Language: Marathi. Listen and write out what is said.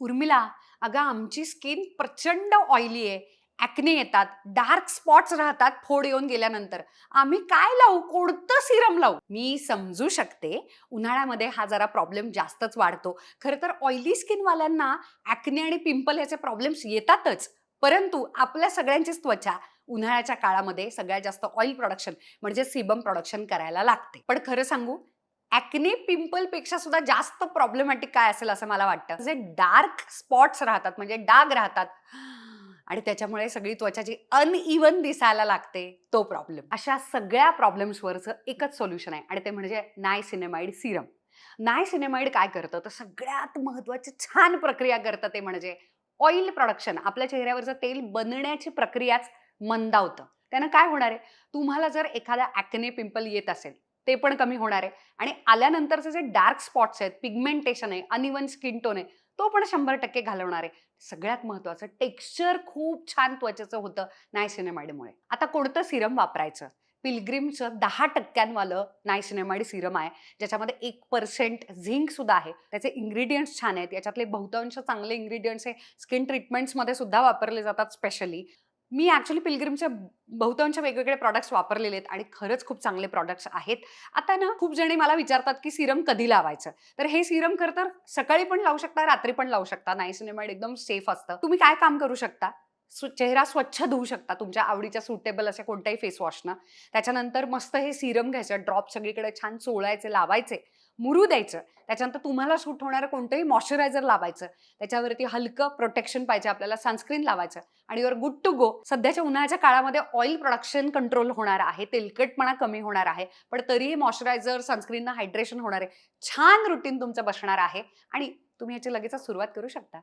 उर्मिला अगं आमची स्किन प्रचंड ऑइली आहे. ॲक्ने येतात डार्क स्पॉट्स राहतात फोड येऊन गेल्यानंतर. आम्ही काय लावू? कोणतं सिरम लावू? मी समजू शकते उन्हाळ्यामध्ये हा जरा प्रॉब्लेम जास्तच वाढतो. खरं तर ऑइली स्किनवाल्यांना ॲक्ने आणि पिंपल याचे प्रॉब्लेम्स येतातच. परंतु आपल्या सगळ्यांचीच त्वचा उन्हाळ्याच्या काळामध्ये सगळ्यात जास्त ऑइल प्रोडक्शन म्हणजे सिबम प्रोडक्शन करायला लागते. पण खरं सांगू ॲक्ने पिंपलपेक्षा सुद्धा जास्त प्रॉब्लेमॅटिक काय असेल असं मला वाटतं? जे डार्क स्पॉट्स राहतात म्हणजे डाग राहतात आणि त्याच्यामुळे सगळी त्वचा जी अनइवन दिसायला लागते तो प्रॉब्लेम अशा सगळ्या प्रॉब्लेम्सवरचं एकच सोल्युशन आहे आणि ते म्हणजे नाय सिनेमाइड सिरम नाय सिनेमाइड काय करतं? तर सगळ्यात महत्त्वाची छान प्रक्रिया करतं ते म्हणजे ऑइल प्रोडक्शन आपल्या चेहऱ्यावरचं तेल बनण्याची प्रक्रियाच मंदावतं त्यानं काय होणार आहे? तुम्हाला जर एखादा ॲक्ने पिंपल येत असेल ते पण कमी होणार आहे. आणि आल्यानंतरचे जे डार्क स्पॉट्स आहेत पिगमेंटेशन आहे अनइवन स्किन टोन आहे तो पण शंभर टक्के घालवणार आहे. सगळ्यात महत्त्वाचं टेक्स्चर खूप छान त्वचेचं होतं नायसिनेमाइडमुळे आता कोणतं सिरम वापरायचं? पिलग्रीमचं दहा टक्क्यांवालं नायसिनेमाइड सिरम आहे ज्याच्यामध्ये एक पर्सेंट झिंक सुद्धा आहे. त्याचे इंग्रेडियंट्स छान आहेत. याच्यातले बहुतांश चांगले इंग्रेडियंट्स हे स्किन ट्रीटमेंट्समध्ये सुद्धा वापरले जातात स्पेशली मी ॲक्च्युली पिलग्रीमच्या बहुतांश वेगवेगळे प्रॉडक्ट्स वापरलेले आहेत आणि खरंच खूप चांगले प्रॉडक्ट्स आहेत. आता ना खूप जणी मला विचारतात की सिरम कधी लावायचं? तर हे सिरम खरं तर सकाळी पण लावू शकता रात्री पण लावू शकता. नायसिनेमाइड एकदम सेफ असतं. तुम्ही काय काम करू शकता? चेहरा स्वच्छ धुवू शकता. तुमच्या आवडीच्या सुटेबल अशा कोणत्याही फेसवॉशनं त्याच्यानंतर मस्त हे सिरम घ्यायचं. ड्रॉप सगळीकडे छान चोळायचे लावायचे मुरू द्यायचं. त्याच्यानंतर तुम्हाला सूट होणारं कोणतंही मॉइश्चरायझर लावायचं. त्याच्यावरती हलकं प्रोटेक्शन पाहिजे आपल्याला सनस्क्रीन लावायचं. आणि युअर गुड टू गो सध्याच्या उन्हाळ्याच्या काळामध्ये ऑइल प्रोडक्शन कंट्रोल होणार आहे. तेलकटपणा कमी होणार आहे. पण तरीही मॉइश्चरायझर सनस्क्रीननं हायड्रेशन होणार. आहे छान रुटीन तुमचं बसणार आहे. आणि तुम्ही याची लगेच सुरुवात करू शकता.